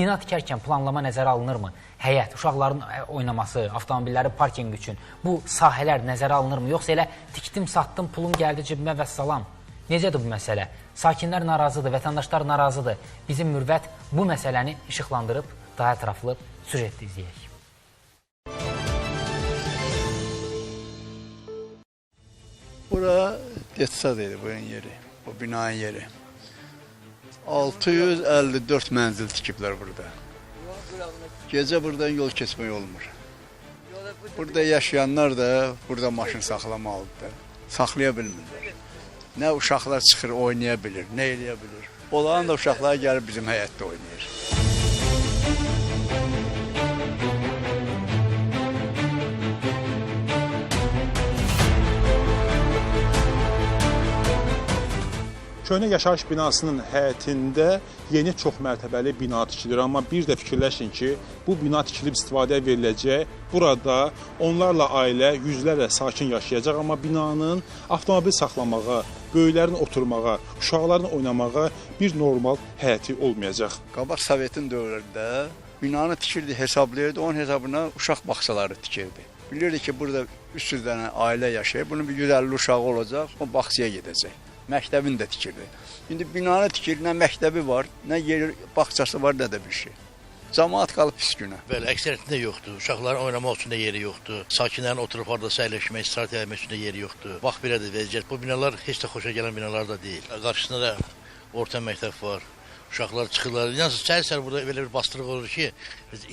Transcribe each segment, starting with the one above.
Bina tikərkən planlama nəzərə alınırmı? Həyət, uşaqların ə, oynaması, avtomobilləri parkinq üçün bu sahələr nəzərə alınırmı? Yoxsa elə tikdim, satdım, pulum gəldi cibimə və salam. Necədir bu məsələ? Sakinlər narazıdır, vətəndaşlar narazıdır. Bizim mürvət bu məsələni işıqlandırıb daha ətraflı süjetdə izləyək. Bura Detsad idi bunun yeri, bu binanın yeri. 654 mənzil tikiblər burada. Gecə buradan yol keçmək olmur. Burada yaşayanlar da burada maşın saxlamalıdır. Saxlaya bilmirlər. Nə uşaqlar çıxır, oynaya bilir, nə eləyə bilir. Olan da uşaqlar gəlib bizim həyətdə oynayır. Köhnə yaşayış binasının həyətində yeni çoxmərtəbəli bina tikilir, amma bir də fikirləşin ki, bu bina tikilib istifadəyə veriləcək. Burada onlarla ailə, yüzlərlə sakin yaşayacaq, amma binanın avtomobil saxlamağa, böyüklərin oturmağa, uşaqların oynamağa bir normal həyəti olmayacaq. Qabaq Sovetin dövründə binanı tikirdi, hesablayırdı, onun hesabına uşaq bağçaları tikirdi. Bilirdi ki, burada 300 dənə ailə yaşayır, bunun bir 150 uşağı olacaq, o bağçaya gedəcək. Məktəbini də tikirdi. İndi binanı tikir, nə məktəbi var, nə yer bağçası var, nə də bir şey. Camaat qalıb pis günə. Bəli, əksəriyyətində yoxdur. Uşaqların oynamaq üçün də yeri yoxdur. Sakinlərin oturub harda əyləşmək, istirahət etmək üçün də yeri yoxdur. Bax belədir vəziyyət. Bu binalar heç də xoşa gələn binalar da deyil. Qarşısında da orta məktəb var. Uşaqlar çıxırlar. Yalnız səhər-səhər burada belə bir bastırıq olur ki,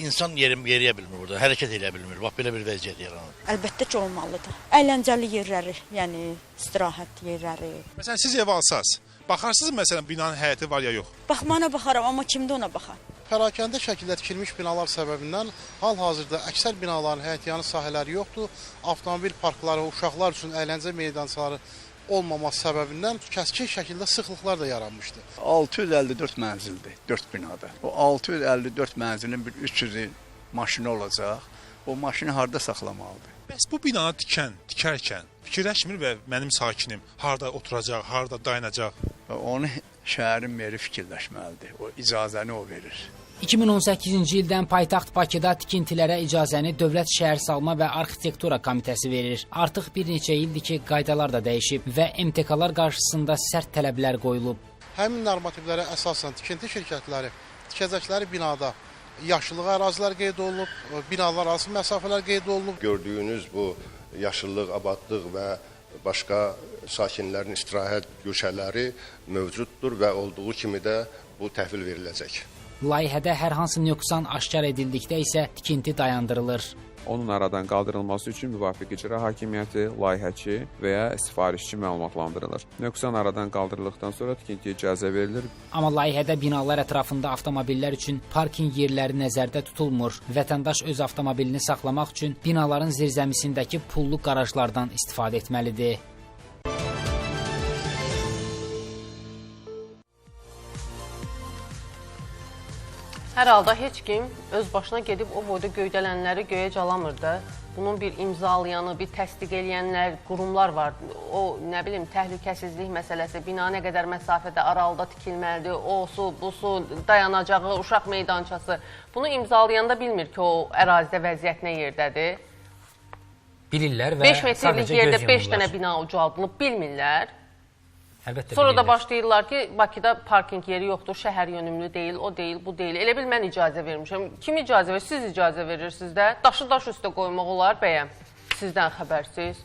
insan yerim yeriyə bilmir burada, hərəkət eləyə bilmir. Bax belə bir vəziyyət yaranır. Əlbəttə ki, olmalıdır. Əyləncəli yerləri, yəni istirahət yerləri. Məsələn, siz ev alsaz, baxarsınız məsələn binanın həyəti var ya yox. Baxmana baxaram, amma kimdə ona baxar? Pərakəndə şəkildə tikilmiş binalar səbəbindən hal-hazırda əksər binaların həyətyanı sahələri yoxdur. Avtomobil parkları, uşaqlar üçün əyləncə meydançaları olmaması səbəbindən kəskin şəkildə sıxlıqlar da yaranmışdı. 654 mənzildir, 4 binada. O 654 mənzilin bir 300-ü maşını olacaq. O maşını harda saxlamalıdır? Bəs bu binanı tikən, tikərkən fikirləşmir və mənim sakinim harda oturacaq, harda dayanacaq? Və Onu şəhərin meri fikirləşməlidir. O icazəni o verir. 2018-ci ildən paytaxt Bakıda tikintilərə icazəni Dövlət Şəhərsalma və Arxitektura Komitəsi verir. Artıq bir neçə ildir ki, qaydalar da dəyişib və MTK-lar qarşısında sərt tələblər qoyulub. Həmin normativlərə əsasən tikinti şirkətləri tikəcəkləri binada yaşıllıq ərazilər qeyd olunub, binalar arası məsafələr qeyd olunub. gördüyünüz bu yaşıllıq, abadlıq və başqa sakinlərin istirahət güşələri mövcuddur və olduğu kimi də bu təhvil veriləcək. Layihədə hər hansı nöqsan aşkar edildikdə isə tikinti dayandırılır. Onun aradan qaldırılması üçün müvafiq icra hakimiyyəti, layihəçi və ya sifarişçi məlumatlandırılır. Nöqsan aradan qaldırıldıqdan sonra tikintiyə icazə verilir. Amma layihədə binalar ətrafında avtomobillər üçün parkinq yerləri nəzərdə tutulmur. Vətəndaş öz avtomobilini saxlamaq üçün binaların zirzəmisindəki pullu qarajlardan istifadə etməlidir. Hər halda heç kim öz başına gedib o boyda göydələnləri göyə calamır da. Bunun bir imzalayanı, bir təsdiq eləyənlər, qurumlar var. O, nə bilim, təhlükəsizlik məsələsi, bina nə qədər məsafədə aralıda tikilməlidir, o su, bu su, dayanacağı, uşaq meydançası. Bunu imzalayanda bilmir ki, o ərazidə vəziyyət nə yerdədir. Bilirlər və 5 metrlik yerdə göz 5 yumurlar. dənə bina ucaldılıb bilmirlər. Əlbəttə Sonra da başlayırlar ki, Bakıda parkinq yeri yoxdur, şəhər yönümlü deyil, o deyil, bu deyil. Elə bil mən icazə vermişəm. Kim icazə verir? Siz icazə verirsiniz də. Daşı daş üstə qoymaq olar bəyəm. Sizdən xəbərsiz.